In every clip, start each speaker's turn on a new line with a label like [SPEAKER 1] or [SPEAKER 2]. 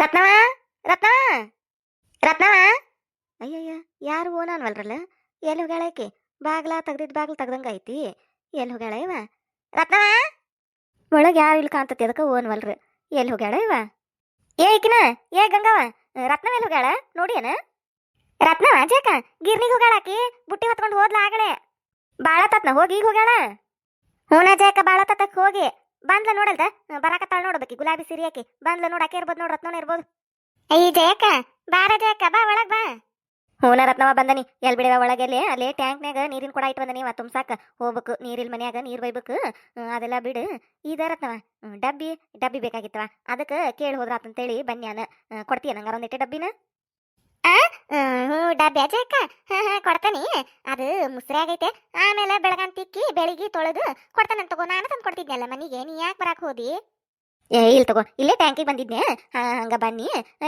[SPEAKER 1] ರತ್ನವ? ರತ್ನವ? ರತ್ನವ? ಅಯ್ಯಯ್ಯ, ಯಾರು ಓನ ಅನ್ವಲ್ರಲ್ಲ ಎಲ್ಲಿ ಹೋಗ್ಯಾಳ ಆಕಿ? ಬಾಗ್ಲ ತೆಗ್ದಿದ್ ಬಾಗ್ಲ ತೆಗ್ದಂಗ ಐತಿ. ಎಲ್ಲಿ ಹೋಗ್ಯಾಳ ಇವ? ರತ್ನವ? ಒಳಗೆ ಯಾರು ಇಲ್ಲಿ ಕಾಂತತಿ ಅದಕ್ಕೆ ಓನ್ವಲ್ರಿ. ಎಲ್ಲಿ ಹೋಗ್ಯಾಳ ಇವ? ಏ ಈಕಿನ, ಏ ಗಂಗವ ರತ್ನವ ಎಲ್ಲಿ ಹೋಗ್ಯಾಳ? ಏನ? ರತ್ನವ, ಜೇಕ, ಗಿರ್ನಿಗೆ ಹೋಗ್ಯಾಳ ಆಕಿ? ಬುಟ್ಟಿ ಹೊತ್ಕೊಂಡು ಹೋದ್ಲ ಆಗಳೆ ಬಾಳ ತತ್ನ ಹೋಗಿ ಈಗ ಹೋಗ್ಯಾಳ? ಹೂನ ಜೇಕ ಬಾಳ ತತ್ತಕ್ ಹೋಗಿ. ಬಂದ್ಲ ನೋಡಲ್ದ? ಬರಾಕತ್ತಾಳ ನೋಡ್ಬೇಕಿ ಗುಲಾಬಿ ಸೀರೆ ಆಕಿ ಬಂದ್ಲ ನೋಡಾಕೆ ಇರ್ಬೋದು ನೋಡ್ ರತ್ನವನ ಇರ್ಬೋದು. ಅಯ್ಯ ಜಯಕ್ಕ ಬಾರ ಜಯಕ್ಕ ಬಾ ಒಳಗ್ ಬಾ. ಹೂನ ರತ್ನವ ಬಂದನಿ. ಎಲ್ ಬಿಡವ ಒಳಗೆ ಅಲ್ಲಿ ಅಲ್ಲಿ ಟ್ಯಾಂಕ್ನ್ಯಾಗ ನೀರಿನ ಕೂಡ ಇಟ್ಟು ಬಂದನಿ ತುಂಬಸಾಕ. ಹೋಗ್ಬೇಕು ನೀರಿಲ್ ಮನ್ಯಾಗ ನೀರ್ ಬೈಬೇಕು. ಹ್ಮ್, ಅದೆಲ್ಲ ಬಿಡು. ಇದ ರತ್ನವ ಹ್ಮ್, ಡಬ್ಬಿ ಡಬ್ಬಿ ಬೇಕಾಗಿತ್ತವ. ಅದಕ್ಕೆ ಕೇಳಿ ಹೋದ್ರಾತಂತೇಳಿ ಬನ್ಯಾನ ಕೊಡ್ತೀಯ ನಂಗಾರ ಒಂದಿಟ್ಟೆ ಡಬ್ಬಿನ? ಹ್ಞೂ ಡಬ್ಬಿ ಅಜ್ಜಕ್ಕ ಕೊಡ್ತಾನಿ. ಅದು ಮುಸ್ರಿ ಆಗೈತೆ. ಆಮೇಲೆ ಬೆಳಗಾನ್ ತಿಕ್ಕಿ ಬೆಳಿಗ್ಗೆ ತೊಳೆದು ಕೊಡ್ತಾನೆ ತಗೋ. ನಾನು ತಂದು ಕೊಡ್ತಿದ್ನಲ್ಲ ಮನೆಗೆ. ನೀ ಯಾಕೆ ಬರಾಕ್ ಹೋದಿ? ಏ ಇಲ್ಲಿ ತಗೋ. ಇಲ್ಲೇ ಟ್ಯಾಂಕಿಗೆ ಬಂದಿದ್ನೆ. ಹಾ ಹಂಗ ಬನ್ನಿ.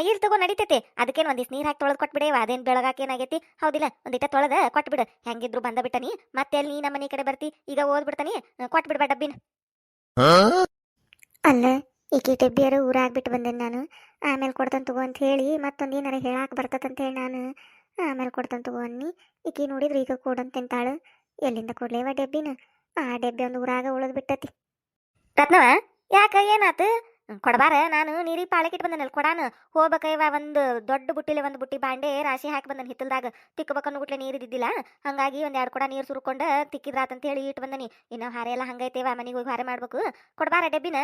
[SPEAKER 1] ಇಲ್ಲಿ ತಗೋ ನಡೀತೈತಿ. ಅದಕ್ಕೇನು ಒಂದಿಷ್ಟು ನೀರು ಹಾಕಿ ತೊಳೆದು ಕೊಟ್ಬಿಡೇವ ಅದೇನು ಬೆಳಗಾಕ ಏನಾಗೈತಿ ಹೌದಿಲ್ಲ ಒಂದಿಟ್ಟ ತೊಳೆದ ಕೊಟ್ಬಿಡು. ಹೆಂಗಿದ್ರು ಬಂದ ಬಿಟ್ಟನಿ. ಮತ್ತೆ ಅಲ್ಲಿ ನೀ ನಮ್ಮ ಮನೆ ಕಡೆ ಬರ್ತಿ. ಈಗ ಓದ್ಬಿಡ್ತಾನಿ. ಕೊಟ್ಬಿಡ್ಬೇಡ ಡಬ್ಬಿನ. ಅಲ್ಲ ಈಕೆ ಡಬ್ಬಿಯಾರು ಊರಾಗ್ಬಿಟ್ಟು ಬಂದೇನೆ ನಾನು. ಆಮೇಲೆ ಕೊಡ್ತಾನೆ ತಗೋ ಅಂತ ಹೇಳಿ ಮತ್ತೊಂದು ಏನಾರ ಹೇಳಾಕ ಅಂತ ಹೇಳಿ ನಾನು. ಆಮೇಲೆ ಕೊಡ್ತಾನೆ ತಗೋ ಅನ್ನಿ. ಈಕಿ ನೋಡಿದ್ರೆ ಈಗ ಕೊಡಂತ ತಿಂತಾಳು. ಎಲ್ಲಿಂದ ಕೊಡ್ಲೇವ ಡೆಬ್ಬಿನ? ಆ ಡೆಬ್ಬಿ ಒಂದು ಊರಾಗ ಉಳಿದು ಬಿಟ್ಟತಿ. ರತ್ನವ, ಯಾಕ ಏನಾತು? ಕೊಡಬಾರ, ನಾನು ನೀರಿಗೆ ಪಾಳಕಿಟ್ಟು ಬಂದನಲ್ಲ, ಕೊಡಾನ? ಹೋಗ್ಬೇಕಯ್ಯವ ಒಂದು ದೊಡ್ಡ ಬುಟ್ಟಿಲೆ ಒಂದು ಬುಟ್ಟಿ ಬಾಂಡೆ ರಾಶಿ ಹಾಕಿ ಬಂದನ್ ಹಿತ್ತಲ್ದಾಗ. ತಿಕ್ಕಬೇಕನ್ನು ಗುಟ್ಲೆ ನೀರು ಇದ್ದಿದ್ದಿಲ್ಲ. ಹಂಗಾಗಿ ಒಂದು ಎರಡು ಕೊಡ ನೀರು ಸುರ್ಕೊಂಡು ತಿಕ್ಕಿದ್ರಾತಂತ ಹೇಳಿ ಇಟ್ಟು ಬಂದನಿ. ಇನ್ನು ಹಾರೆ ಎಲ್ಲ ಹಂಗೈತೇವ ಮನೆಗೆ ಹೋಗಿ ಹಾರೆ ಮಾಡ್ಬೇಕು. ಕೊಡಬಾರ ಡಬ್ಬಿನ?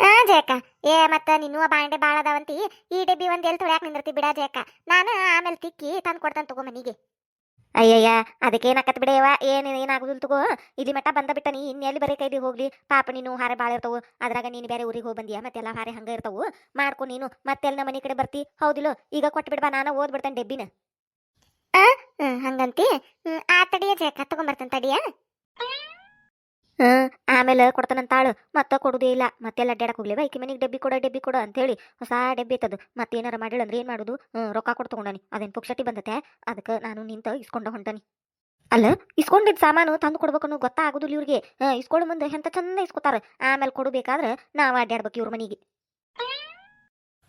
[SPEAKER 1] ಆ, ಜಯಕ್ಕ. ಏ, ಮತ್ತ ನಿನ್ನುವ ಬಾಂಡೆ ಭಾಳ ಅದಾವಂತಿ. ಈ ಡಬ್ಬಿ ಒಂದ್ ಎಲ್ಲಿ ತೊಳ್ಯಾಕ ನಿಂದಿರ್ತಿ ಬಿಡ ಜಯಕ್ಕ. ನಾನು ಆಮೇಲೆ ತಿಕ್ಕಿ ತಂದು ಕೊಡ್ತಾನೆ ತಗೋ ಮನಿಗೆ. ಅಯ್ಯಯ್ಯ ಅದಕ್ಕೇನಾಕತ್ ಬಿಡೆಯವ ಏನು ಏನಾಗುದಿಲ್ಲ ತಗೋ. ಇಲ್ಲಿ ಮಟ್ಟ ಬಂದ ಬಿಟ್ಟ ನೀ ಇನ್ನೆಲ್ಲಿ ಬರೀ ಕೈದಿ ಹೋಗ್ಲಿ? ಪಾಪ ನೀನು ಹಾರೆ ಭಾಳ ಇರ್ತಾವು. ಅದ್ರಾಗ ನೀನು ಬೇರೆ ಊರಿಗೆ ಹೋಗಿ ಬಂದಿಯಾ? ಮತ್ತೆಲ್ಲ ಹಾರೆ ಹಂಗ ಇರ್ತಾವು. ಮಾಡ್ಕೊ ನೀನು. ಮತ್ತೆಲ್ಲ ನಮ್ಮ ಮನೆ ಕಡೆ ಬರ್ತಿ? ಹೌದಿಲ್ಲೋ? ಈಗ ಕೊಟ್ಬಿಡ್ಬಾ ನಾನು ಓದ್ಬಿಡ್ತೇನೆ ಡೆಬ್ಬಿನ. ಹಂಗಂತಿ. ಆ ತಡಿಯ ಜಯಕ್ಕ. ತಗೊಂಬರ್ತೇನೆ ತಡಿಯ. ಹ್ಮ್ ಆಮೇಲೆ ಕೊಡ್ತಾನಂತಾಳು. ಮತ್ತೆ ಕೊಡೋದೇ ಇಲ್ಲ. ಮತ್ತೆಲ್ಲ ಅಡ್ಡಾಡಕ್ ಹೋಗ್ಲೇವ. ಬೈಕಿ ಮನೆಗೆ ಡಬ್ಬಿ ಕೊಡ ಡಬ್ಬಿ ಕೊಡ ಅಂತೇಳಿ ಹೊಸ ಡಬ್ಬಿ ಐತದು. ಏನಾರ ಮಾಡಿಲ್ಲ ಅಂದ್ರೆ ಏನ್ ಮಾಡುದು? ರೊಕ್ಕ ಕೊಟ್ಟು ತಗೊಂಡಾನಿ ಅದೇನ್ ಪುಕ್ಷಟಿ ಬಂದತೆ? ಅದಕ್ಕೆ ನಾನು ನಿಂತ ಇಸ್ಕೊಂಡ ಹೊಂಟಾನಿ. ಅಲ್ಲ ಇಸ್ಕೊಂಡಿದ್ ಸಾಮಾನು ತಂದು ಕೊಡ್ಬೇಕನ್ನು ಗೊತ್ತಾಗುದಿಲ್ಲ ಇವ್ರಿಗೆ. ಇಸ್ಕೊಳ್ಳೋ ಮುಂದೆ ಎಂತ ಚಂದ ಇಸ್ಕೊತಾರ. ಆಮೇಲೆ ಕೊಡಬೇಕಾದ್ರೆ ನಾವು ಅಡ್ಡಾಡ್ಬೇಕು ಇವ್ರ ಮನೆಗೆ.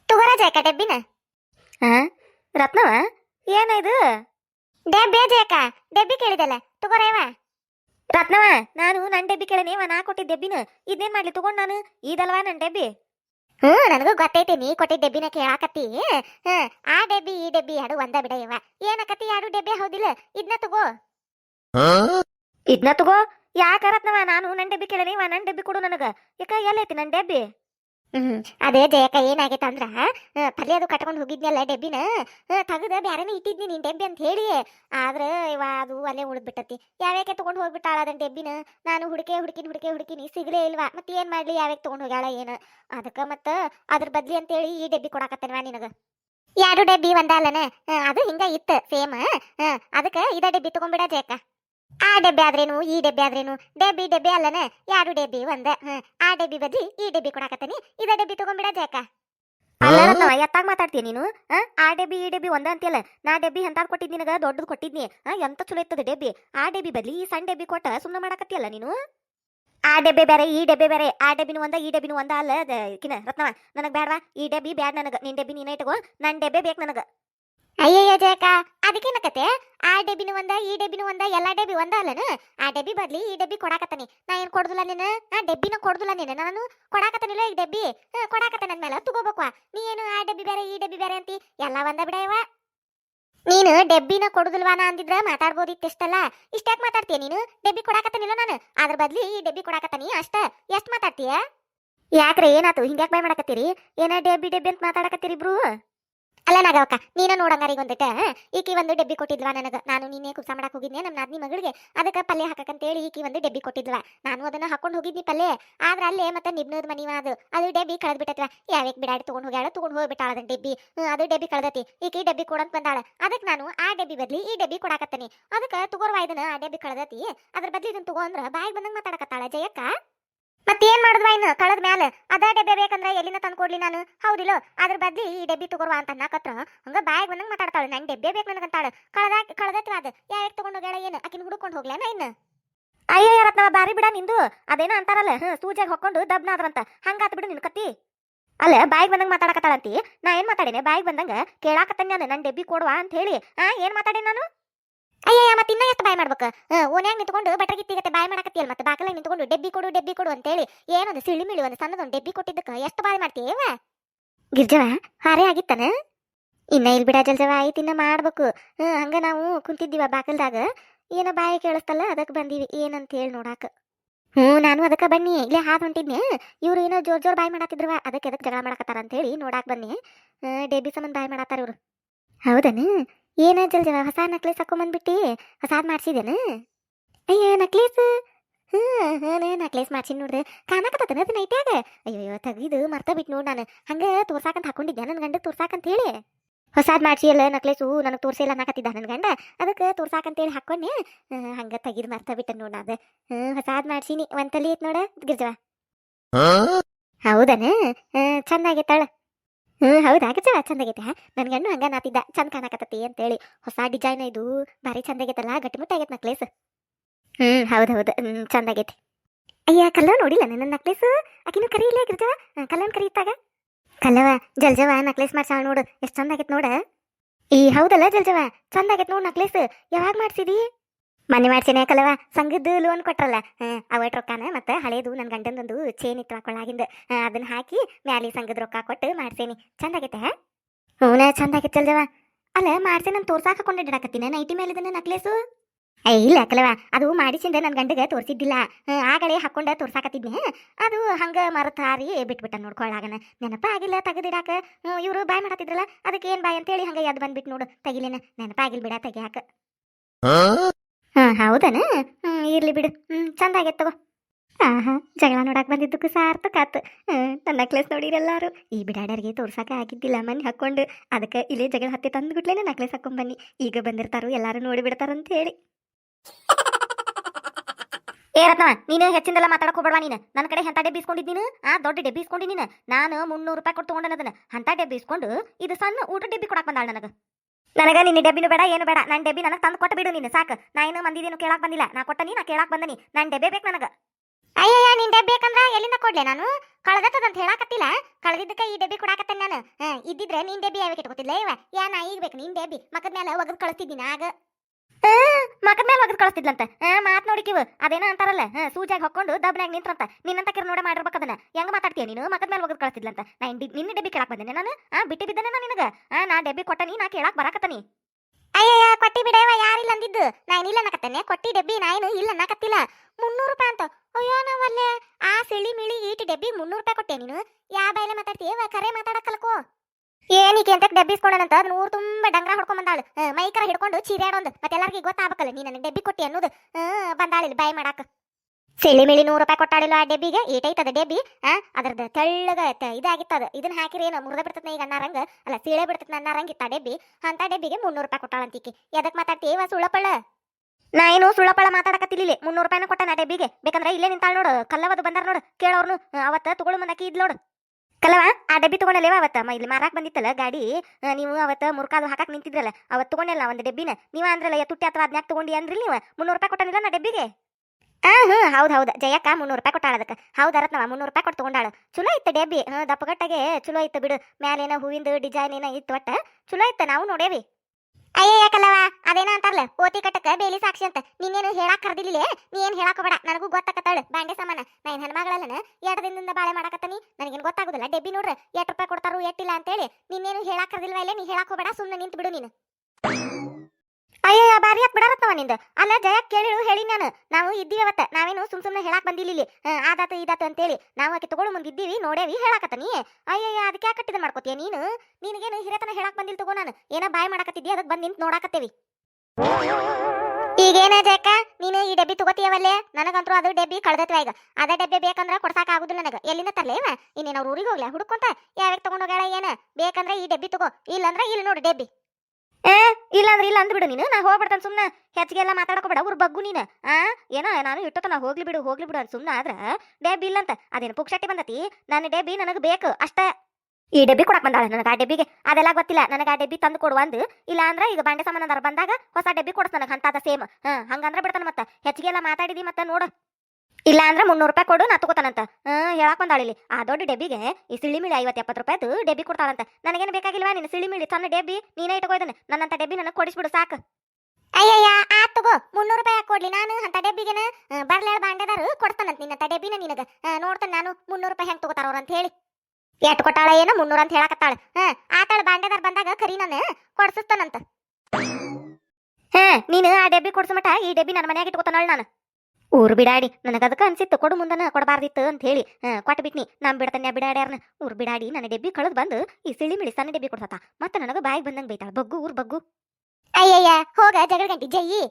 [SPEAKER 1] ತುಗರ ಜಾಕ ಡಬ್ಬಿನ? ಹಾ ರತ್ನವ? ಏನ ಇದು? ಡಬ್ಬಿ ಜಾಕ ಡಬ್ಬಿ ಕೇಳಿದಲ್ಲ. ತುಗರೇವ ರತ್ನವ ನಾನು ನನ್ ಡಬ್ಬಿ ಕೇಳನೇವ ನಾ ಕೊಟ್ಟಿದ್ದ ಡೆಬ್ಬಿನ. ಇದೇನ್ ಮಾಡ್ಲಿ ತಗೊಂಡ್ ನಾನು? ಇದಲ್ವಾ ನನ್ನ ಡೆಬ್ಬಿ? ಹ್ಮ್ ನನಗೂ ಗೊತ್ತೈತಿ ನೀ ಕೊಟ್ಟಿದ್ದ ಡೆಬ್ಬಿನ ಕೇಳಾಕತ್ತಿ. ಹ್ಮ್ ಆ ಡೆಬ್ಬಿ ಈ ಡೆಬ್ಬಿ ಎರಡು ಒಂದ ಬಿಡ ಇವ. ಏನಕತ್ತಿ ಎರಡು ಡಬ್ಬಿ ಹೌದಿಲ್ಲ? ಇದನ್ನ ತಗೋ. ಇದನ್ನ ತಗೋ? ಯಾಕ ರತ್ನವ ನಾನು ನನ್ ಡಬ್ಬಿ ಕೇಳನೇವ ನನ್ ಡೆಬ್ಬಿ ಕೊಡು ನನಗ. ಯಾಕ ಎಲ್ಲೈತಿ ನನ್ ಡಬ್ಬಿ? ಹ್ಮ್ ಅದೇ ಜಯಕ ಏನಾಗೈತೆ ಅಂದ್ರ ಪಲ್ಯ ಅದು ಕಟ್ಕೊಂಡು ಹೋಗಿದ್ನಲ್ಲ ಡೆಬ್ಬಿನ ತಗದ ಬ್ಯಾರನೇ ಇಟ್ಟಿದ್ನಿ ನಿನ್ ಡಬ್ಬಿ ಅಂತ ಹೇಳಿ. ಆದ್ರೆ ಇವ ಅದು ಅಲ್ಲೇ ಉಳಿದ್ಬಿಟ್ಟತಿ. ಯಾವ್ಯಾಕೆ ತಗೊಂಡ್ ಹೋಗ್ಬಿಟ್ಟಾಳ ಅದನ್ನ ಡೆಬ್ಬಿನ? ನಾನು ಹುಡುಕೆ ಹುಡುಕಿನ ಹುಡುಕೆ ಹುಡುಕಿನಿ, ಸಿಗ್ಲೇ ಇಲ್ವಾ? ಮತ್ತೆ ಏನ್ ಮಾಡ್ಲಿ, ಯಾವ್ಯಾಕೆ ತಗೊಂಡ್ ಹೋಗ್ಯಾಳ ಏನ? ಅದಕ್ಕ ಮತ್ತ ಅದ್ರ ಬದ್ಲಿ ಅಂತೇಳಿ ಈ ಡಬ್ಬಿ ಕೊಡಾಕತ್ತೇನ್ವಾ ನಿನಗ. ಎರಡು ಡೆಬ್ಬಿ ಒಂದಲ್ಲನ? ಅದು ಹಿಂಗ ಇತ್ತು, ಸೇಮ್. ಅದಕ್ಕ ಇದ ಡಬ್ಬಿ ತಗೊಂಡ್ಬಿಡ ಜಯಕ ಆ ಡಬ್ಬಿ ಆದ್ರೇನು ಈ ಡಬ್ಬಿ ಆದ್ರೇನು? ಡಬ್ಬಿ ಡಬ್ಬಿ ಅಲ್ಲನ? ಎರಡು ಡಬ್ಬಿ? ಒಂದ. ಆ ಡಬ್ಬಿ ಬದ್ಲಿ ಈ ಡಬ್ಬಿ ಕೊಡಾಕತ್ತೀನಿ. ಇದ ಡಬ್ಬಿ ತಗೊಂಡ್ಬಿಡ ಜಾಕ ಅಲ್ಲ ಎತ್ತಾಗ ಮಾತಾಡ್ತೀಯ ನೀನು? ಆ? ಡಬ್ಬಿ ಈ ಡಬ್ಬಿ ಒಂದ ಅಂತೀಯಲ್ಲ? ನಾ ಡಬ್ಬಿ ಎಂತಾದ್ ಕೊಟ್ಟಿದ್ ನಿನಗ? ದೊಡ್ಡದು ಕೊಟ್ಟಿದ್ನಿ. ಎಂತ ಚಲೋ ಇರ್ತದೆ ಡಬ್ಬಿ? ಆ ಡಬ್ಬಿ ಬದ್ಲಿ ಈ ಸಣ್ಣ ಡಬ್ಬಿ ಕೊಟ್ಟ ಸುಮ್ಮನೆ ಮಾಡಾಕತ್ತಿಯಲ್ಲ ನೀನು? ಆ ಡಬ್ಬೆ ಬೇರೆ ಈ ಡಬ್ಬೆ ಬೇರೆ. ಆ ಡಬ್ಬಿನ ಒಂದ ಈ ಡಬ್ಬಿನ ಒಂದ ಅಲ್ಲ ಕಿನ ರತ್ನವ. ನನಗೆ ಬೇಡವಾ ಈ ಡಬ್ಬಿ ಬ್ಯಾಡ ನನಗ. ನಿನ್ ಡಬ್ಬಿ ನೀನೇ ಇಟ್ಕೋ. ನನ್ ಡಬ್ಬೆ ಬೇಕು ನನಗ. ಅಯ್ಯಯ್ಯ ಜಯಕ ಅದಕ್ಕೇನಕತೆ ಡಬ್ಬಿನೂ ಒಂದ, ಈ ಡಬ್ಬಿನೂ ಒಂದ, ಎಲ್ಲಾ ಡಬ್ಬಿ ಒಂದ ಅಲ್ಲನ? ಆ ಡಬ್ಬಿ ಬದ್ಲಿ ಈ ಡಬ್ಬಿ ಕೊಡಾಕತ್ತನಿ. ನಾ ಏನ್ ಕೊಡುದಿಲ್ಲ ನೀನು ಆ ಡಬ್ಬಿನ ಕೊಡುದಿಲ್ಲ ನೀನು. ನಾನು ಕೊಡಾಕತ್ತಾನಿಲ್ಲ ಈ ಡಬ್ಬಿ? ಕೊಡಾಕತ್ತನ ಕೊಡಾಕತ್ತಾನ ಅಂದ್ಮೇಲೆ ತಗೋಬೇಕು ನೀ ಏನು ಆ ಡಬ್ಬಿ ಬೇರೆ ಈ ಡಬ್ಬಿ ಬೇರೆ ಅಂತಿ? ಎಲ್ಲ ಒಂದ ಬಿಡವ ನೀನು ಡಬ್ಬಿನ ಕೊಡುದಿಲ್ವಾನ ಅಂದಿದ್ರ ಮಾತಾಡ್ಬೋದಿತ್ತು ಇಷ್ಟಲ್ಲ ಇಷ್ಟ್ಯಾಕ್ ಮಾತಾಡ್ತೀಯ ನೀನು? ಡಬ್ಬಿ ಕೊಡಾಕತ್ತಾನಿಲ್ಲ ನಾನು? ಅದ್ರ ಬದ್ಲಿ ಈ ಡಬ್ಬಿ ಕೊಡಾಕತ್ತನಿ ಅಷ್ಟ. ಎಷ್ಟ್ ಮಾತಾಡ್ತೀಯ? ಯಾಕ್ರೆ ಏನಾತು? ಹಿಂಗ್ಯಾಕ್ ಬಾಯ್ ಮಾಡಕತ್ತೀರಿ? ಏನ ಡಬ್ಬಿ ಡಬ್ಬಿ ಅಂತ ಮಾತಾಡಕತ್ತೀರಿ ಇಬ್ರು? ಅಲ್ಲ ನಾಗವಕ್ಕ, ನೀನ ನೋಡಂಗಾರಿಗೆ ಒಂದಿಟ್ಟ ಒಂದಿಟ ಈಕಿ ಒಂದು ಡಬ್ಬಿ ಕೊಟ್ಟಿದ್ವಾ ನನಗೆ. ನಾನು ನಿನ್ನೆ ಕುಸ ಮಾಡಕ್ ಹೋಗಿದ್ನೆ, ನಮ್ಮ ನಾದ್ನಿ ಮಗಳಿಗೆ. ಅದಕ್ಕೆ ಪಲ್ಯ ಹಾಕಕ್ಕಂತೇಳಿ ಈಕಿ ಒಂದು ಡಬ್ಬಿ ಕೊಟ್ಟಿದ್ವ. ನಾನು ಅದನ್ನ ಹಾಕೊಂಡು ಹೋಗಿದ್ನಿ ಪಲ್ಯ. ಆದ್ರೆ ಅಲ್ಲೇ ಮತ್ತೆ ನಿಬ್ನದ ಮನಿವ ಅದು. ಅದು ಡಬ್ಬಿ ಕಳೆದ್ ಬಿಟ್ಟತ್ವ. ಯಾವ್ಯಾಕ್ ಬಿಡಾಡಿ ತಗೊಂಡ್ ಹೋಗ್ಯಾಳ ತಗೊಂಡ್ ಹೋಗ್ಬಿಟ್ಟಾಳ ಅದನ್ನ ಡಬ್ಬಿ. ಅದು ಡಬ್ಬಿ ಕಳೆದತಿ. ಈಕಿ ಡಬ್ಬಿ ಕೊಡಂತ ಬಂದಾಳ. ಅದಕ್ಕೆ ನಾನು ಆ ಡಬ್ಬಿ ಬದ್ಲಿ ಈ ಡಬ್ಬಿ ಕೊಡಾಕತ್ತೀನಿ. ಅದಕ್ಕೆ ತಗೋರ್ವಾ ಇದನ್ನ ಆ ಡಬ್ಬಿ ಕಳ್ದತಿ. ಅದ್ರ ಬದ್ಲಿ ಇದನ್ನ ತಗೊಂಡ್ರ ಬಾಯಿಗೆ ಬಂದಂಗ ಮಾತಾಡಕತ್ತಾಳ ಜಯಕ್ಕ. ಮತ್ತೇನ್ ಮಾಡುದ್ವಾ ಇನ್ನು? ಕಳದ ಮ್ಯಾಲ. ಅದ ಡಬ್ಬೆ ಬೇಕಂದ್ರ ಎಲ್ಲಿನ ತಂದು ಕೊಡ್ಲಿ ನಾನು? ಹೌದಿಲ್ಲೋ, ಅದ್ರ ಬದ್ಲಿ ಈ ಡಬ್ಬಿ ತಗೋರ್ವಾ ಅಂತ ಅನ್ನಕತ್ರ. ಹಂಗ ಬಾಯಿಗೆ ಬಂದಂಗ ಮಾತಾಡ್ತಾಳೆ. ನನ್ ಡಬ್ಬೆ ಬೇಕು ನನಗಂತಾಳ. ಕಳದ, ಕಳದತ್ವ ಅದ? ಯಾಕೆ ತಗೊಂಡು ಹೋಗ್ಯಾಳ, ಏನು? ಆಕಿನ ಹುಡುಕೊಂಡು ಹೋಗ್ಲೇನ ಇನ್ನು? ಅಯ್ಯೋ ಯಾರತ್ನವ ಬಾರಿ ಬಿಡ ನಿಂದು. ಅದೇನೋ ಅಂತಾರಲ್ಲ, ಹ್ಮ್ ಸೂಜಾಗ ಹೊಕ್ಕೊಂಡು ದಬ್ನಾದ್ರಂತ ಹಂಗಾತ ಬಿಡು ನಿನ್ ಕತ್ತಿ. ಅಲ್ಲ, ಬಾಯಿಗೆ ಬಂದಂಗ ಮಾತಾಡಕತ್ತಾಳಂತಿ. ನಾ ಏನ್ ಮಾತಾಡಿನಿ? ಬಾಯಿಗೆ ಬಂದಂಗ ಕೇಳಾಕತ್ತಾನ ನಾನು ನನ್ ಡೆಬ್ಬಿ ಕೊಡುವ ಅಂತ ಹೇಳಿ. ಆ, ಏನ್ ಮಾತಾಡಿನ ನಾನು? ಅಯ್ಯಯ್ಯ, ಮತ್ತೆ ಇನ್ನ ಎಷ್ಟು ಬಾಯ್ ಮಾಡ್ಬೇಕು? ಓನ್ಯಾಗ ನಿಂತ್ಕೊಂಡು ಬಟ್ರಗಿತ್ತಿಗತ್ತೆ ಬಾಯ್ ಮಾಡಕತ್ತಿಯಲ್ಲ ಮತ್ತೆ ಬಾಕಲಾಗ ನಿಂತ್ಕೊಂಡು ಡೆಬ್ಬಿ ಕೊಡು ಡೆಬ್ಬಿ ಕೊಡು ಅಂತೇಳಿ ಏನೊಂದು ಸಿಳಿ ಮಿಳಿ ಒಂದು ಸಣ್ಣದೊಂದು ಡೆಬ್ಬಿ ಕೊಟ್ಟಿದ್ದಕ್ಕೆ ಎಷ್ಟು ಬಾಯ್ ಮಾಡ್ತೀವ ಗಿರ್ಜವ, ಹಾರೇ ಆಗಿತ್ತಾನ? ಇನ್ನ ಇಲ್ಲಿ ಬಿಡ ಜಲ್ಜವ, ಆಯ್ತು ಇನ್ನ ಮಾಡ್ಬೇಕು. ಹ್ಮ್ ಹಂಗ ನಾವು ಕುಂತಿದ್ದೀವ ಬಾಕಲ್ದಾಗ. ಏನೋ ಬಾಯಿ ಕೇಳಿಸ್ತಲ್ಲ ಅದಕ್ಕೆ ಬಂದೀವಿ. ಏನಂತ ಹೇಳಿ ನೋಡಾಕ. ಹ್ಞೂ, ನಾನು ಅದಕ್ಕೆ ಬನ್ನಿ. ಇಲ್ಲೇ ಹಾದು ಹೊಂಟಿದ್ನಿ. ಇವ್ರು ಏನೋ ಜೋರ್ ಜೋರ್ ಬಾಯ್ ಮಾಡತ್ತಿದ್ರವ ಅದಕ್ಕೆ ಅದಕ್ಕೆ ಜಗಳ ಮಾಡಕತ್ತಾರ ಅಂತ ಹೇಳಿ ನೋಡಾಕ್ ಬನ್ನಿ. ಡೇಬಿ ಸಮನ್ ಬಾಯ್ ಮಾಡತ್ತಾರ ಇವ್ರು. ಹೌದನ? ಏನ ಜಲ್ಜವ ಹೊಸ ನಕ್ಲೇಸ್ ಹಾಕೊಂಬಂದ್ಬಿಟ್ಟಿ ಹೊಸಾದ್ ಮಾಡ್ಸಿದೇನ? ಅಯ್ಯೋ ನಕ್ಲೇಸ್ ಹ್ಞೂ ನಕ್ಲೇಸ್ ಮಾಡ್ಸಿ ನೋಡ್ದೆ. ಕಾಣಕತ್ತನ ಅದು ನೈಟ್ಯಾಗ ಅಯ್ಯೋ ತೆಗಿದು ಮರ್ತ ಬಿಟ್ಟು ನೋಡಿ ನಾನು. ಹಂಗೆ ತೋರ್ಸಾಕಂತ ಹಾಕೊಂಡಿದ್ದೆ ನನ್ನ ಗಂಡ ತೋರ್ಸಾಕಂತ ಹೇಳಿ? ಹೊಸಾದ್ ಮಾಡ್ಸಿಯಲ್ಲ ನಕ್ಲೇಸು ನನಗೆ ತೋರ್ಸಿಲ್ಲ ಅನ್ನಕತ್ತಿದ್ದ ನನ್ನ ಗಂಡ. ಅದಕ್ಕೆ ತೋರ್ಸಾಕಂತೇಳಿ ಹಾಕೊಂಡೆ. ಹಂಗೆ ಹಂಗ ತೆಗಿದು ಮರ್ತ ಬಿಟ್ಟ ನೋಡಿ ಅದು ಹ್ಞೂ ಹೊಸಾದ್ ಮಾಡ್ಸಿನಿ. ಒಂದ್ ತಲಿ ಐತ್ ನೋಡ ಗಿರ್ಜವ. ಹೌದನ? ಚಂದ ಆಗೈತಾಳ ಹ್ಞೂ ಹೌದಾ? ಚಂದ ಆಗೈತೆ ನನ್ನ ಗಂಡು ಹಂಗ ನಾತಿದ್ದ. ಚಂದ ಕಾಣಕತ್ತತಿ ಅಂತೇಳಿ. ಹೊಸ ಡಿಸೈನ್ ಇದು. ಭಾರಿ ಚಂದ ಆಗೈತಲ್ಲ ಗಟ್ಟಿಮುಟ್ಟ ಆಗೈತೆ ನಕ್ಲೇಸ್ ಹ್ಞೂ ಹೌದು ಹೌದು. ಹ್ಞೂ ಚಂದ ಆಗೈತಿ ಅಯ್ಯ ಕಲ್ಲ ನೋಡಿಲ್ಲ ನನ್ನ ನಕ್ಲೇಸ್ ಆಕಿನೂ ಕರಿ ಇಲ್ಲ ಗಿರ್ಜವ? ಕಲ್ಲನ್ ಕರಿ ಇತ್ತಾಗ? ಕಲ್ಲವ ಜಲ್ಜವ ನಕ್ಲೇಸ್ ಮಾಡ್ಸಾಳ ನೋಡು. ಎಷ್ಟು ಚಂದ ಆಗೈತೆ ನೋಡ. ಈ ಹೌದಲ್ಲ ಜಲ್ಜವ ಚಂದ ಆಗೈತೆ ನೋಡು ನಕ್ಲೇಸ್ ಯಾವಾಗ ಮಾಡ್ಸಿದಿ? ಮನೆ ಮಾಡ್ಸೇನೆ ಕಲವ ಸಂಘದ್ದು ಲೋನ್ ಕೊಟ್ರಲ್ಲ. ಅವಟ್ ರೊಕ್ಕಾನ ಮತ್ತೆ ಹಳೇದು ನನ್ನ ಗಂಡನೊಂದು ಚೇನ್ ಇತ್ತು ಹಾಕೊಳ್ಳಾಗಿಂದ ಅದನ್ನ ಹಾಕಿ ಮ್ಯಾಲಿ ಸಂಘದ ರೊಕ್ಕ ಕೊಟ್ಟು ಮಾಡ್ಸೇನಿ. ಚಂದ ಆಗೈತೆ ಹ್ಞೂ ಚಂದ ಆಗೈತೆ ಅಲ್ದವ. ಅಲ್ಲ, ಮಾಡ್ಸೇನೆ ನಾನು ತೋರ್ಸಾಕ ಹಾಕೊಂಡಿಡಾಕತ್ತೀನಿ ನೈಟಿ ಮೇಲೆ ಇದನ್ನ ನಕ್ಲೇಸು ಏ, ಇಲ್ಲ ಕಲವ ಅದು ಮಾಡಿಸಿಂದ ನನ್ನ ಗಂಡಗೆ ತೋರಿಸಿದ್ದಿಲ್ಲ. ಆಗಲೇ ಹಾಕೊಂಡ ತೋರ್ಸಾಕತ್ತಿದ್ನಿ. ಅದು ಹಂಗ ಮರತ್ ಹಾರಿ ಬಿಟ್ಬಿಟ್ಟ ನೋಡ್ಕೊಳ್ಳಾಗನ ನೆನಪ ಆಗಿಲ್ಲ ತೆಗೆದಿಡಾಕ ಇವರು ಬಾಯ್ ಮಾಡತ್ತಿದ್ರಲ್ಲ ಅದಕ್ಕೆ ಏನ್ ಬಾಯ್ ಅಂತೇಳಿ ಹಂಗ ಯಾವ್ದು ಬಂದ್ಬಿಟ್ಟು ನೋಡು, ತೆಗಿಲೇನ. ನೆನಪ ಆಗಿಲ್ ಬಿಡ, ತೆಗಿಯಾಕ. ಹಾ, ಹೌದನ? ಹ್ಮ್, ಇರ್ಲಿ ಬಿಡು. ಹ್ಮ್, ಚಂದ ಆಗೈತೆ ತಗೋ. ಆಹಾ, ಜಗಳ ನೋಡಕ್ಕೆ ಬಂದಿದ್ದಕ್ಕೂ ಸಾರ್ಥಕ ಆತು. ನನ್ನ ನಕ್ಲೆಸ್ ನೋಡಿರೆಲ್ಲಾರು ಈ ಬಿಡಾಡ್ಯಾರಿಗೆ ತೋರ್ಸಾಕ ಆಗಿದ್ದಿಲ್ಲ ಮನೆ ಹಾಕೊಂಡು. ಅದಕ್ಕೆ ಇಲ್ಲೇ ಜಗಳ ಹತ್ತಿ ತಂದು ಬಿಟ್ಲೇನೆ ನಕ್ಲೆಸ್ ಹಾಕೊಂಡ್ ಬನ್ನಿ. ಈಗ ಬಂದಿರ್ತಾರು ಎಲ್ಲಾರು ನೋಡಿ ಬಿಡ್ತಾರಂತ ಹೇಳಿ. ಏ ರತ್ನ ನೀನು ಹೆಚ್ಚಿಂದೆಲ್ಲ ಮಾತಾಡಕ್ ಹೋಗ್ಬೇಡ ನೀನು? ನನ್ನ ಕಡೆ ಎಂಥ ಡೆಬ್ಬಿ ಆ, ದೊಡ್ಡ ಡೆಬ್ಬಿ ನೀನು? ನಾನು ಮುನ್ನೂರು ರೂಪಾಯಿ ಕೊಟ್ಟು ತಗೊಂಡೆ ಅದನ್ನ ಅಂತ ಡೆಬ್ಬಿ ಇಸ್ಕೊಂಡು ಇದು ಸಣ್ಣ ಊಟ ಡೆಬ್ಬಿ ಕೊಡಕ್ ಬಂದಾಳ ನನಗ. ನನಗ ನಿನ್ನ ಡೆಬ್ಬಿನೂ ಬೇಡ, ಏನು ಬೇಡ. ನನ್ನ ಡೆಬ್ಬಿ ನನಗೆ ತಂದು ಕೊಟ್ಟು ಬಿಡು ನೀನು, ಸಾಕು. ನಾ ಏನು ಮಂದಿದೇನು ಕೇಳಕ್ ಬಂದಿಲ್ಲ. ನಾ ಕೊಟ್ಟ ನಾ ಕೇಳಾಕ್ ಬಂದನಿ. ನನ್ನ ಡೆಬ್ಬೆ ಬೇಕು ನನಗೆ. ಅಯ್ಯಯ್ಯ, ನಿನ್ ಡೆಬ್ ಬೇಕಂದ್ರ ಎಲ್ಲಿಂದ ಕೊಡ್ಲೆ ನಾನು? ಕಳ್ದತ್ತದಂತ ಹೇಳಾಕತ್ತಿಲ್ಲ? ಕಳೆದಿದ್ದಕ್ಕೆ ಈ ಡೆಬ್ಬಿ ಕೊಡಾಕತ್ತೆ ನಾನು? ಇದ್ದಿದ್ರೆ ನಿನ್ ಡೆಬ್ಬಿ ಯಾವಾಗ ಇಟ್ಕೊತಿಲ್ಲ ಇವ? ಯಾ, ನಾ ಈಗ ಬೇಕು ನಿನ್ ಡೆಬ್ಬಿ. ಮಕ್ಕದ ಮೇಲೆ ಒಗದ್ ಕಳಿಸ್ತಿದ್ದೀನಿ, ಆಗ. ಮಕ್ಕದ ಮೇಲೆ ಒಗದ್ ಕಳಿಸ್ತಿದ್ಲಂತ. ಮಾತ್ ನೋಡಿಕಿವ್ ಅದೇನೋ ಅಂತಾರಲ್ಲ. ಸೂಜಾಗಿ ಹೊಕ್ಕೊಂಡು ದಬ್ನಾಗ ನಿಂತ್ರಂತ. ನಿನ್ನಂತ ಕಿರ್ ನೋಡ ಮಾಡಿರ್ಬೇಕು ಅದನ್ನ. ಹೆಂಗ್ ಮಾತಾಡ್ತೀಯ ನೀನು? ಮಕ್ಕದ ಮೇಲೆ ಒಗದ್ ಕಳಿಸ್ತಿದ್ಲಂತ. ನಾ ನಿನ್ನ ಡೆಬ್ಬಿ ಕೇಳಕ್ ಬಂದೇನೆ ನಾನು. ಆ, ಬಿಟ್ಟಿ ಬಿದ್ದನೆ ನಾನು ನಿನಗ? ಆ, ನಾ ಡೆಬ್ಬಿ ಕೊಟ್ಟನಿ ನಾ ಕೇಳಕ್ ಬರಾಕತ್ತನಿ ಅಯ್ಯಯ್ಯ, ಕೊಟ್ಟಿ ಬಿಡವ, ಯಾರಿಲ್ಲ ಅಂದಿದ್ದು. ನಾ ಇಲ್ಲ ಅನ್ನಕತ್ತೇನೆ? ಕೊಟ್ಟಿ ಡೆಬ್ಬಿ ನಾ ಏನು ಇಲ್ಲ ಅನ್ನಕತ್ತಿಲ್ಲ. ಮುನ್ನೂರು ರೂಪಾಯಿ ಅಂತ. ಅಯ್ಯೋ, ನಾವಲ್ಲೇ. ಆ, ಸಿಳಿ, ಮಿಳಿ, ಈಟಿ ಡೆಬ್ಬಿ ಮುನ್ನೂರು ರೂಪಾಯಿ ಕೊಟ್ಟೆ ನೀನು. ಯಾ ಬೈಲೆ ಮಾತಾಡ್ತೀಯ ಕರೆ ಮಾತಾಡಕ್ಕಲ್ಕೋ ಏನೀಕೆ ಅಂತ ಅದನ್ನ ಊರು ತುಂಬ ಡಂಗ್ರ ಹೊಡ್ಕೊಂಡ್ ಬಂದಾಳು ಮೈಕರ ಹಿಡ್ಕೊಂಡು ಚೀರಾಡೊಂದು ಮತ್ತೆ ಎಲ್ಲರಿಗೂ ಗೊತ್ತಾಗಬೇಕಲ್ಲ, ನೀ ನನಗೆ ಡೆಬ್ಬಿ ಕೊಟ್ಟಿ ಅನ್ನೋದು. ಬಂದಾಳಿಲ್ಲ ಬಾಯ್ ಮಾಡಾಕ. ಸಿಳಿ ಮಿಳಿ ನೂರು ರೂಪಾಯಿ ಕೊಟ್ಟಾಳಿಲ್ಲ ಆ ಡೆಬ್ಬಿಗೆ? ಏಟೈತದ ಡೆಬ್ಬಿ? ಆ, ಅದ್ರದ್ದು ತೆಳ್ಳಗ ಇದಾಗಿತ್ತದ. ಇದನ್ನ ಹಾಕಿರಿ ಏನು ಮುರಿದ ಬಿಡ್ತದ ಈಗ ಅನ್ನಾರಂಗ? ಅಲ್ಲ, ಸೀಳೆ ಬಿಡ್ತದ ಅನ್ನಾರಂಗಿತ್ತ ಡೆಬ್ಬಿ? ಅಂತ ಡೆಬ್ಬಿಗೆ ಮುನ್ನೂರು ರೂಪಾಯಿ ಕೊಟ್ಟಾಳಂತಿಕೆ ಎದಕ್ಕೆ ಮಾತಾಡ್ತೀವ ಸುಳ್ಳಪಳ್ಳ ನಾ ಏನು ಸುಳ್ಳಪಳ ಮಾತಾಡಕತ್ತಿಲ್ಲ ಮುನ್ನೂರು ರೂಪಾಯಿನ ಕೊಟ್ಟ ನಾ ಡೆಬ್ಬಿಗೆ. ಬೇಕಂದ್ರೆ ಇಲ್ಲೇ ನಿಂತಾಳ ನೋಡು. ಕಲ್ಲವದು ಬಂದಾರ ನೋಡು. ಕೇಳೋರ್ನು. ಅವತ್ತ ತಗೊಳು ಮಂದಕಿ ಇದ್ ನೋಡು. ಕಲ್ಲವ ಆ ಡಬ್ಬಿ ತಗೊಂಡಲ್ಲೇವ ಅವತ್ತ? ಮ, ಇಲ್ಲಿ ಮಾರಾಕ್ ಬಂದಿತ್ತಲ್ಲ ಗಾಡಿ. ನೀವು ಅವತ್ತ ಮುರ್ಕಾದು ಹಾಕಕ್ ನಿಂತಿದ್ರಲ್ಲ, ಅವತ್ ತೊಗೊಂಡಲ್ಲ ಒಂದು ಡಬ್ಬಿನ? ನೀವ ಅಂದ್ರಲ್ಲ, ಯಾ ತುಟ್ಟಿ ಅಥವಾ ಅದ್ನ್ಯಾಕ್ ತಗೊಂಡಿ ಅಂದ್ರಿ ನೀವು? ಮುನ್ನೂರು ರೂಪಾಯಿ ಕೊಟ್ಟನಿಲ್ಲ ನಾ ಡೆಬ್ಬಿಗೆ? ಆ ಹ್ಞೂ ಹೌದು ಹೌದು. ಜಯಕ್ಕ, ಮುನ್ನೂರು ರೂಪಾಯಿ ಕೊಟ್ಟಾಳ ಅದಕ್ಕೆ. ಹೌದು ಅರತ್ನವ ಮುನ್ನೂರು ರೂಪಾಯಿ ಕೊಟ್ಟು ತಗೊಂಡಾಳ. ಚಲೋ ಇತ್ತು ಡಬ್ಬಿ. ಹಾಂ ದಪ್ಪಗಟ್ಟಾಗೆ ಚಲೋ ಇತ್ತು ಬಿಡು. ಮ್ಯಾಲೇನ ಹೂವಿಂದು ಡಿಸೈನ್ ಏನೋ ಇತ್ತು ಒಟ್ಟು. ಚಲೋ ಇತ್ತು, ನಾವು ನೋಡೇವಿ. ಅಯ್ಯ ಯಾಕಲ್ಲವ ಅದೇನ ಅಂತಾರಲ್ಲ ಓತಿ ಕಟ್ಟಕ ಬೇಲಿ ಸಾಕ್ಷಿ ಅಂತ. ನೀನೇನು ಹೇಳಾಕ್ ಕರ್ದಿಲ್ಲೇ ನೀ ಏನ್ ಹೇಳಾಕ ಬೇಡ ನನಗೂ ಗೊತ್ತಾಕತ್ತಾಳ, ಬಾಂಡೆ ಸಾಮಾನ. ನಾ ಏನ್ ಹೆಣ್ಮಗಳಲ್ಲನ? ಎರಡು ದಿನದಿಂದ ಬಾಳೆ ಮಾಡಾಕತ್ತನಿ. ನನಗೇನು ಗೊತ್ತಾಗುದಿಲ್ಲ. ಡೆಬ್ಬಿ ನೋಡ್ರಿ, ಎಷ್ಟು ರೂಪಾಯಿ ಕೊಡ್ತಾರು ಎಟ್ಟಿಲ್ಲ ಅಂತೇಳಿ. ನೀನೇನು ಹೇಳಾಕ್ ಕರ್ದಿಲ್ವ ಇಲ್ಲ? ನೀ ಹೇಳಾಕ್ ಹೋಗ್ಬೇಡ. ಸುಮ್ಮನೆ ನಿಂತು ಬಿಡು ನೀನು. ಅಯ್ಯಯ್ಯ ಬಾರಿ ಯಾಕೆ ಬಿಡಾರತ್ತವ ನಿಂದ? ಅಲ್ಲ, ಜಯ ಕೇಳಿಳು ಹೇಳಿ ನಾನು. ನಾವು ಇದ್ದೀವಿ ಅವತ್ತ. ನಾವೇನು ಸುಮ್ ಸುಮ್ಮನೆ ಹೇಳಕ್ ಬಂದಿಲ್ಲ ಇಲ್ಲಿ ಆದಾತ ಇದಾತ ಅಂತ ಅಂತೇಳಿ. ನಾವು ಆಕೆ ತಗೊಳ್ಳೋ ಮುಂದೆ ಇದ್ದೀವಿ, ನೋಡೇವಿ, ಹೇಳಾಕತ್ತ ನೀ. ಅಯ್ಯಯ್ಯ, ಅದಕ್ಕೆ ಯಾಕೆ ಕಟ್ಟಿದ ಮಾಡ್ಕೋತೀಯ ನೀನು? ನಿನಗೇನು ಹಿರೇತನ ಹೇಳಾಕ ಬಂದಿಲ್ಲ ತಗೋ ನಾನು. ಏನೋ ಬಾಯ್ ಮಾಡಾಕತ್ತಿದ್ದಿ ಅದಕ್ಕೆ ಬಂದು ನಿಂತು ನೋಡಾಕತ್ತೇವಿ. ಈಗೇನ ಜಯಕ್ಕ, ನೀನು ಈ ಡಬ್ಬಿ ತಗೋತೀಯವಲ್ಲೇ? ನನಗಂತೂ ಅದು ಡಬ್ಬಿ ಕಳ್ದತ್ವ ಈಗ. ಅದೇ ಡಬ್ಬಿ ಬೇಕಂದ್ರೆ ಕೊಡ್ಸಾಕ ಆಗುದಿಲ್ಲ ನನಗೆ. ಎಲ್ಲಿಂದ ತರ್ಲೇ ಇವ? ಇನ್ನೇನು ಅವ್ರ ಊರಿಗೆ ಹೋಗ್ಲಾ? ಹುಡುಕೊಂತ ಯಾವಾಗ ತಗೊಂಡೋಗ್ಯಾಳ ಏನ? ಬೇಕಂದ್ರೆ ಈ ಡಬ್ಬಿ ತಗೋ. ಇಲ್ಲಂದ್ರೆ ಇಲ್ಲಿ ನೋಡು, ಡಬ್ಬಿ. ಇಲ್ಲ ಅಂದ್ರೆ ಇಲ್ಲ ಅಂದ್ಬಿಡು ನೀನು. ನಾ ಹೋಗ್ಬಿಡ್ತಾನೆ ಸುಮ್ಮನೆ ಹೆಚ್ಚಿಗೆ ಎಲ್ಲ ಮಾತಾಡಕೋಬೇಡ. ಅವ್ರ ಬಗ್ಗು ನೀನು. ಆ? ಏನೋ ನಾನು ಇಟ್ಟತ ನಾ ಹೋಗ್ಲಿ ಬಿಡು ಹೋಗ್ಲಿ ಬಿಡು ಅಂತ ಸುಮ್ಮನೆ ಆದ್ರೆ ಡೇಬಿ ಇಲ್ಲ ಅಂತ. ಅದೇನು ಪುಕ್ಷಟ್ಟಿ ಬಂದತಿ? ನನ್ನ ಡೇಬಿ ನನಗೆ ಬೇಕು ಅಷ್ಟೇ. ಈ ಡಬ್ಬಿ ಕೊಡಕ್ ಬಂದಾಳೆ ನನಗೆ ಆ ಡಬ್ಬಿಗೆ ಅದೆಲ್ಲ ಗೊತ್ತಿಲ್ಲ. ನನಗೆ ಆ ಡಬ್ಬಿ ತಂದು ಕೊಡು ಅಂದ್. ಇಲ್ಲ ಅಂದ್ರೆ ಈಗ ಬಾಂಡೆ ಸಾಮಾನ ಬಂದಾಗ ಹೊಸ ಡಬ್ಬಿ ಕೊಡ್ಸ್ ನನಗೆ. ಅಂತದ ಸೇಮ್. ಹಂಗಂದ್ರೆ ಬಿಡ್ತಾನ ಮತ್ತ. ಹೆಚ್ಚಿಗೆ ಎಲ್ಲ ಮಾತಾಡಿದಿ ಮತ್ತೆ ನೋಡು. ಇಲ್ಲ ಅಂದ್ರೆ ಮುನ್ನೂರು ರೂಪಾಯಿ ಕೊಡು, ನಾ ತಗೋತಾನಂತ. ಹ್ಮ್? ಹೇಳಕ್ ಆ ದೊಡ್ಡ ಡೆಬ್ಬಿಗೆ ಈ ಸಿಳಿಮಿಳಿ ಐವತ್ತು ಎಪ್ಪತ್ತು ರೂಪಾಯ್ದು ಡೆಬ್ಬಿ ಕೊಡ್ತಾಳಂತೆ. ನನಗೇನು ಬೇಕಾಗಿಲ್ವಾ ನಿನ್ನ ಸಿಳಿಮಿಳಿ ತನ್ನ ಡೆಬ್ಬಿ ನೀನೇ ಇಟ್ಕೋ ಇದನ್ನ ನನ್ನಂತ ಡೆಬ್ಬಿ ನನಗೆ ಕೊಡಿಸ್ಬಿಡು, ಸಾಕು. ಅಯ್ಯಯ್ಯ ಆತ್ ತಗೋ. ಮುನ್ನೂರು ರೂಪಾಯಿ ಹಾಕಿ ಕೊಡ್ಲಿ? ನಾನು ಅಂತ ಡೆಬ್ಬಿಗೆನ ಬರ್ಲೇಳ ಬಾಂಡೆದಾರು ಕೊಡ್ತಾನಂತ ನಿನ್ನ ಡೆಬ್ಬಿನ ನಿನಗ. ನೋಡ್ತಾನೆ ನಾನು ಮುನ್ನೂರು ರೂಪಾಯಿ ಹೆಂಗ್ ತಗೋತಾರ ಅಂತ ಹೇಳಿ. ಎಟ್ ಕೊಟ್ಟಾಳ ಏನೋ ಮುನ್ನೂರು ಅಂತ ಹೇಳಕತ್ತಾಳ. ಹಾ, ಆತಾಳ ಬಾಂಡೆದಾರ್ ಬಂದಾಗ ಕರಿ ನಾನು ಕೊಡ್ಸಿಸ್ತಾನಂತ. ಹಾ, ನೀನು ಆ ಡೆಬ್ಬಿ ಕೊಡ್ಸು ಈ ಡೆಬ್ಬಿ ನನ್ನ ಮನ್ಯಾಗ ಇಟ್ಕೋತಾನಳ ನಾನು. ಊರ್ ಬಿಡಾಡಿ ನನಗೆ ಅದಕ್ಕೆ ಅನ್ಸಿತ್ತು, ಕೊಡು ಮುಂದನ ಕೊಡಬಾರ್ದಿತ್ತು ಅಂತ ಹೇಳಿ ಕೊಟ್ಟು ಬಿಟ್ನಿ. ನಾನು ಬಿಡತನ್ಯ ಬಿಡಾಡ್ಯಾರನ ಊರು ಬಿಡಾಡಿ, ನನ್ನ ಡೆಬ್ಬಿ ಕಳೆದು ಬಂದು ಈ ಸಿಳಿ ಮಿಳಿ ಸಣ್ಣ ಡೆಬ್ಬಿ ಕೊಡ್ತಾತ ಮತ್ತೆ ನನಗೆ ಬಾಯಿಗೆ ಬಂದಂಗೆ ಬೈತಾಳ. ಬಗ್ಗು, ಊರು ಬಗ್ಗು. ಅಯ್ಯಯ್ಯ, ಹೋಗ ಜಗಳ ಗಂಟಿ ಜಯ್ಯಿ.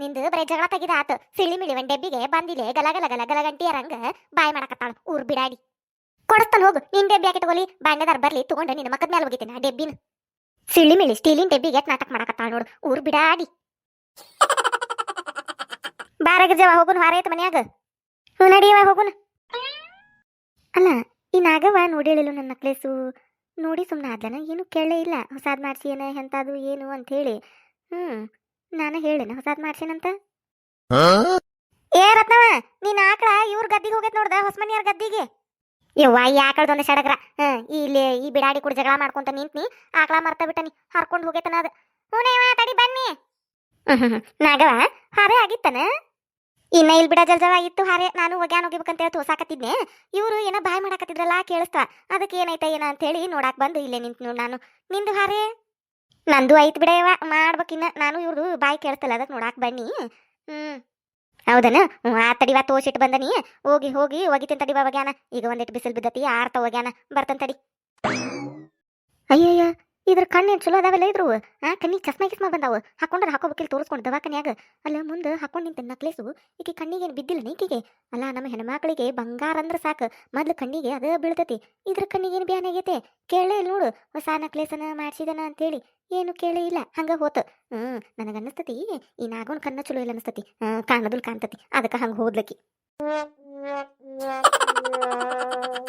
[SPEAKER 1] ನಿಂದು ಬರೀ ಜಗಳ ತೆಗಿದ ಆತು. ಸಿಳಿ ಮಿಳಿ ಒಂದ್ ಡೆಬ್ಬಿಗೆ ಬಂದಿಲೆ ಗಲ ಗಲ ಗಲ ಗಲ ಗಂಟಿ ಅರಂಗ ಬಾಯಿ ಮಾಡಕತ್ತಾಳ ಊರು ಬಿಡಾಡಿ. ಕೊಡಸ್ತಾನ ಹೋಗು, ನಿನ್ ಡೆಬ್ಬಿ ಯಾಕೆ ತಗೊಲಿ ಬಾಂಡೆದಾರ್ ಬರ್ಲಿ, ತಗೊಂಡು ನಿನ್ನ ಮಕ್ಕದ ಮೇಲೆ ಹೋಗಿತೀನಿ ಆ ಡೆಬ್ಬಿನ. ಸಿಳಿ ಮಿಳಿ, ಸ್ಟೀಲಿನ ಡೆಬ್ಬಿಗೆ ನಾಟಕ ಮಾಡಕತ್ತಾಳ ನೋಡು. ಊರು ಬಿಡಾಡಿ. ಬಾರಗ ಜವಾ ಹೋಗುನ್ ಹಾರ ಐತ ಮನ್ಯಾಗ. ಹ್ಞೂ ನಡಿಯವ ಹೋಗುನ್. ಅಲ್ಲ ಈ ನಾಗವ ನೋಡಿಳಿಲ್ಲ ನನ್ನ ನಕ್ಲೇಸು ನೋಡಿ ಸುಮ್ಮನೆ ಆದ್ಲನ? ಏನು ಕೇಳೇ ಇಲ್ಲ. ಹೊಸಾದ್ ಮಾಡ್ಸಿ ಏನ ಎಂತಾದು ಏನು ಅಂತ ಹೇಳಿ. ಹ್ಮ್ ನಾನು ಹೇಳೇನ ಹೊಸಾದ್ ಮಾಡ್ಸೇನಂತ? ಏ ರತ್ನವ ನೀನ್ ಆಕಳ ಇವ್ರ ಗದ್ದಿಗೆ ಹೋಗೈತ್ ನೋಡ್ದ ಹೊಸಮನಿಯರ್ ಗದ್ದಿಗೆ? ಯವ್ವ ಈ ಆಕಳದೊಂದು ಸಡಗ್ರ. ಹ್ಮ್ ಇಲ್ಲಿ ಈ ಬಿಡಾಡಿ ಕೂಡ ಜಗಳ ಮಾಡ್ಕೊಂತ ನಿಂತ್ನಿ ಆಕಳ ಮರ್ತ ಬಿಟ್ಟನಿ ಹರ್ಕೊಂಡು ಹೋಗೈತನ ಅದು. ಹ್ಞೂ ತಡಿ ಬನ್ನಿ. ಹ್ಮ್. ನಾಗವ ಹರೇ ಆಗಿತ್ತನ? ಇನ್ನ ಬಿಡ ಜಲ್ಜವ ಇತ್ತು ಹಾರೆ, ನಾನು ಒಗ್ಯಾನ್ ಹೋಗಿಬೇಕಂತ ಹೇಳಿ ತೋಸಾಕತ್ತಿದ್ನೆ. ಇವರು ಏನೋ ಬಾಯ್ ಮಾಡಾಕತ್ತಿದ್ರಲ್ಲ ಕೇಳಿಸ್ತ ಅದಕ್ಕೆ ಏನೈತ ಏನ ಅಂತ ಹೇಳಿ ನೋಡಾಕ್ ಬಂದು ಇಲ್ಲೇ ನಿಂತು ನೋಡ್ ನಾನು. ನಿಂದು ಹಾರೆ? ನಂದು ಐತ್ ಬಿಡವ ಮಾಡ್ಬೇಕಿನ್ನ ನಾನು ಇವ್ರದು ಬಾಯಿ ಕೇಳ್ತಲ್ಲ ಅದಕ್ಕೆ ನೋಡಾಕ್ ಬನ್ನಿ. ಹ್ಮ್. ಹೌದನ? ಆ ತಡಿವಾ ತೋಸಿಟ್ಟು ಬಂದನಿ ಹೋಗಿ ಹೋಗಿ ಒಗಿತೀನಿ ತಡಿವಾ ಒಗ್ಯಾನ ಈಗ ಒಂದಿಟ್ಟು ಬಿಸಿಲು ಬಿದ್ದತಿ, ಆರ್ತ ಒಗ್ಯಾನ ಬರ್ತಂತಡಿ ತಡಿ. ಅಯ್ಯಯ್ಯ ಇದ್ರ ಕಣ್ಣೇನು ಚಲೋ ಅದಾವೆಲ್ಲ ಇದ್ರು. ಆ, ಕಣ್ಣಿಗೆ ಚಸ್ಮಾ ಗಿಸ್ಮಾ ಬಂದಾವ. ಹಾಕೊಂಡ್ರೆ ಹಾಕೋಬೇಕಿಲ್ಲ ತೋರಿಸ್ಕೊಂಡು ದವಾಖಾನ್ಯಾಗ. ಅಲ್ಲ, ಮುಂದೆ ಹಾಕೊಂಡು ನಿಂತ ನಕ್ಲೇಸು. ಈಕೆ ಕಣ್ಣಿಗೆ ಬಿದ್ದಿಲ್ಲ ನೀಕಿಗೆ ಅಲ್ಲ, ನಮ್ಮ ಹೆಣ್ಮಕ್ಳಿಗೆ ಬಂಗಾರ ಅಂದ್ರೆ ಸಾಕು. ಮೊದ್ಲು ಕಣ್ಣಿಗೆ ಅದ ಬೀಳ್ತತಿ. ಇದ್ರ ಕಣ್ಣಿಗೆ ಏನು ಬ್ಯಾನ್ ಆಗೈತೆ? ಕೇಳೇ ಇಲ್ಲ ನೋಡು. ಹೊಸ ನಕ್ಲೇಸನ ಮಾಡಿಸಿದನ ಅಂತೇಳಿ. ಏನು ಕೇಳೇ ಇಲ್ಲ. ಹಂಗ ಹೋತು. ಹ್ಮ್ ನನಗೆ ಅನ್ನಿಸ್ತತಿ ಈ ನಾಗೋನ್ ಕಣ್ಣ ಚಲೋ ಇಲ್ಲ ಅನ್ನಿಸ್ತತಿ ಕಾಣದಲ್ ಕಾಣ್ತತಿ. ಅದಕ್ಕೆ ಹಂಗೆ ಹೋದ್ಲಕ್ಕಿ